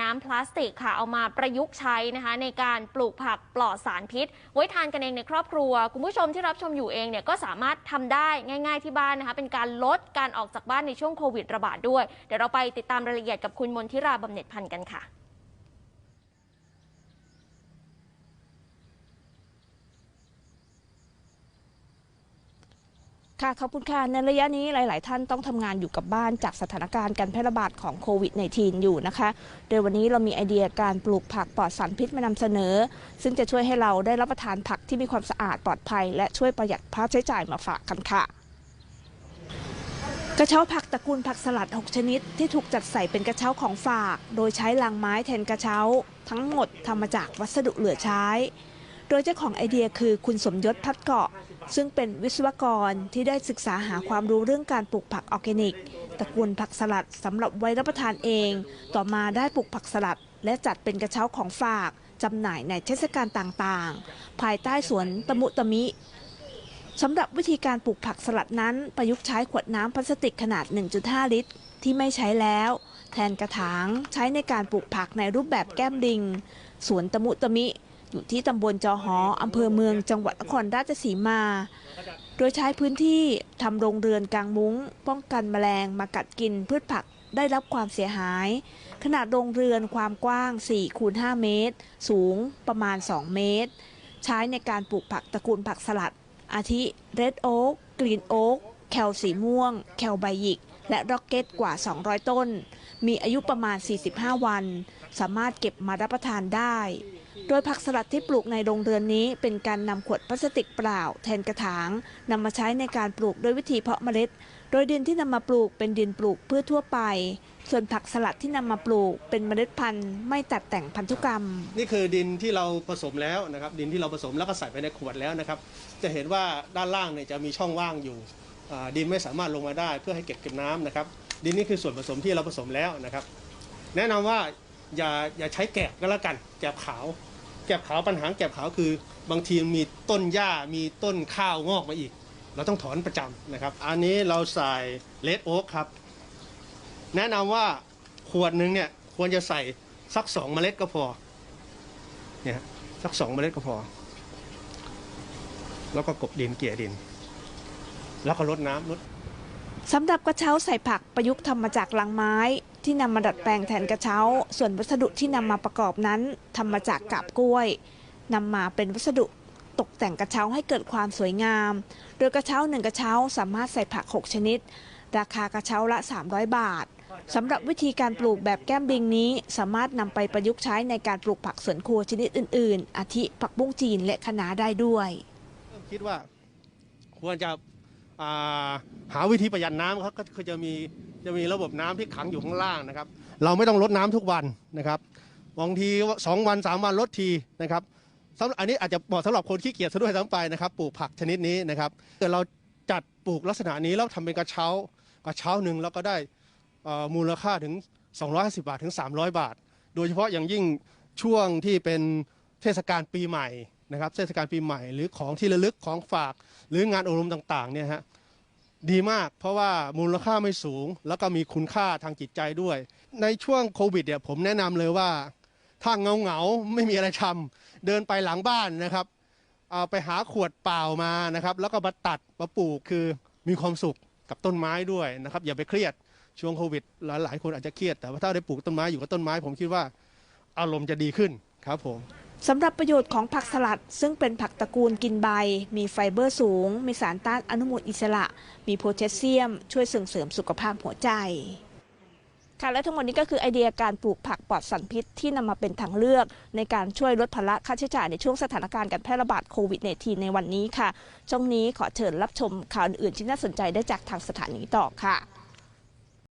น้ำพลาสติกค่ะเอามาประยุกต์ใช้นะคะ ในการปลูกผักปลอดสารพิษ ไว้ทานกันเองในครอบครัว คุณผู้ชมที่รับชมอยู่เองเนี่ยก็สามารถทำได้ง่าย ๆที่บ้านนะคะ เป็นการลดการออกจากบ้านในช่วงโควิดระบาดด้วย เดี๋ยวเราไปติดตามรายละเอียดกับคุณมนทิราบำเหน็จพันธ์กันค่ะ ค่ะขอบคุณค่ะในระยะนี้หลาย ๆ ท่านต้องทำงานอยู่กับบ้านจากสถานการณ์การแพร่ระบาดของโควิด -19 อยู่นะคะ โดยวันนี้เรามีไอเดียการปลูกผักปลอดสารพิษมานำเสนอ ซึ่งจะช่วยให้เราได้รับประทานผักที่มีความสะอาดปลอดภัย และช่วยประหยัดค่าใช้จ่ายมาฝากกันค่ะกระเช้าผักตระกูลผักสลัด 6 ชนิด ที่ถูกจัดใส่เป็นกระเช้าของฝาก โดยใช้ลางไม้แทนกระเช้า ทั้งหมดทำมาจากวัสดุเหลือใช้ ดยเจ้าของไอเดียคือคุณสมยศพัดเกาะ ซึ่งเป็นวิศวกรที่ได้ศึกษาหาความรู้เรื่องการปลูกผักออร์แกนิกตระกูลผักสลัดสำหรับไว้รับประทานเอง ต่อมาได้ปลูกผักสลัด และจัดเป็นกระเช้าของฝากจำหน่ายในเทศกาลต่างๆ ภายใต้สวนตะมุตะมิสำหรับวิธีการปลูกผักสลัดนั้น ประยุกต์ใช้ขวดน้ำพลาสติกขนาด 1.5 ลิตร ที่ไม่ใช้แล้ว แทนกระถางใช้ในการปลูกผักในรูปแบบแก้มลิงสวนตะมุตะมิ อยู่ที่ตำบลจอหออำเภอเมืองจังหวัดนครราชสีมา โดยใช้พื้นที่ทำโรงเรือนกลางมุ้ง ป้องกันแมลงมากัดกินพืชผักได้รับความเสียหาย ขนาดโรงเรือนความกว้าง4คูณ5เมตร สูงประมาณ 2 เมตร ใช้ในการปลูกผักตระกูลผักสลัด อาทิเรดโอ๊กกรีนโอ๊กแคลสีม่วง แคลใบหยิก และร็อกเก็ตกว่า 200 ต้น มีอายุประมาณ 45 วัน สามารถเก็บมารับประทานได้โดยผักสลัดที่ปลูกในโรงเรือนนี้ เป็นการนำขวดพลาสติกเปล่า แทนกระถางนำมาใช้ในการปลูกด้วยวิธีเพาะเมล็ด โดยดินที่นำมาปลูกเป็นดินปลูกพืชทั่วไป ส่วนผักสลัดที่นำมาปลูกเป็นเมล็ดพันธุ์ไม่ตัดแต่งพันธุกรรม นี่คือดินที่เราผสมแล้วนะครับ ดินที่เราผสมแล้วก็ใส่ไปในขวดแล้วนะครับ จะเห็นว่าด้านล่างเนี่ยจะมีช่องว่างอยู่ดินไม่สามารถลงมาได้เพื่อให้เก็บเก็บน้ำนะครับ ดินนี่คือส่วนผสมที่เราผสมแล้วนะครับ แนะนำว่าอย่าอย่าใช้แกบก็แล้วกัน แกบขาว แกบขาวปัญหาแกบขาวคือบางทีมีต้นหญ้ามีต้นข้าวงอกมาอีก เราต้องถอนประจำนะครับ อันนี้เราใส่เลดโอ๊กครับ แนะนำว่าขวดหนึ่งเนี่ยควรจะใส่สักสองเมล็ดก็พอเนี่ยสักสองเมล็ดก็พอ แล้วก็กบดินเกลี่ยดิน แล้วก็รดน้ำรดสำหรับกระเช้าใส่ผักประยุกต์ทำมาจากลังไม้ ที่นำมาดัดแปลงแทนกระเช้า ส่วนวัสดุที่นำมาประกอบนั้นทำมาจากกาบกล้วยนำมาเป็นวัสดุตกแต่งกระเช้าให้เกิดความสวยงาม โดยกระเช้าหนึ่งกระเช้าสามารถใส่ผัก 6 ชนิด ราคากระเช้าละ 300 บาทสำหรับวิธีการปลูกแบบแก้มบิงนี้ สามารถนำไปประยุกต์ใช้ในการปลูกผักสวนครัวชนิดอื่น ๆ อาทิผักบุ้งจีนและคะน้าได้ด้วยคิดว่าควรจะาหาวิธีประหยัดน้ำครับก็คือจะมี จะมีระบบน้ำที่ขังอยู่ข้างล่างนะครับ เราไม่ต้องลดน้ำทุกวันนะครับบางทีสองวันสามวันลดทีนะครับสำหรับอันนี้อาจจะเหมาะสำหรับคนขี้เกียจซะด้วยซ้ำไปนะครับปลูกผักชนิดนี้นะครับแต่เราจัดปลูกลักษณะนี้แล้วทำเป็นกระเช้ากระเช้าหนึ่งแล้วก็ได้มูลค่าถึง 250 บาทถึง 300 บาท โดยเฉพาะอย่างยิ่งช่วงที่เป็นเทศกาลปีใหม่นะครับเทศกาลปีใหม่หรือของที่ระลึกของฝาก หรืองานอบรมต่างๆเนี่ยฮะ ดีมาก เพราะว่ามูลค่าไม่สูง แล้วก็มีคุณค่าทางจิตใจด้วย ในช่วงโควิดเนี่ยผมแนะนำเลยว่า ถ้าเงาเงาไม่มีอะไรทำเดินไปหลังบ้านนะครับ เอาไปหาขวดเปล่ามานะครับ แล้วก็มาตัดมาปลูกคือมีความสุขกับต้นไม้ด้วยนะครับ อย่าไปเครียดช่วงโควิดหลายๆคนอาจจะเครียด แต่ว่าถ้าได้ปลูกต้นไม้อยู่กับต้นไม้ ผมคิดว่าอารมณ์จะดีขึ้นครับผม สำหรับประโยชน์ของผักสลัด ซึ่งเป็นผักตระกูลกินใบ มีไฟเบอร์สูง มีสารต้านอนุมูลอิสระ มีโพแทสเซียม ช่วยส่งเสริมสุขภาพหัวใจค่ะและทั้งหมดนี้ก็คือไอเดียการปลูกผักปลอดสารพิษที่นำมาเป็นทางเลือก ในการช่วยลดภาระค่าใช้จ่ายในช่วงสถานการณ์การแพร่ระบาดโควิด -19 ในวันนี้ค่ะ ช่วงนี้ขอเชิญรับชมข่าวอื่นที่น่าสนใจได้จากทางสถานีต่อค่ะ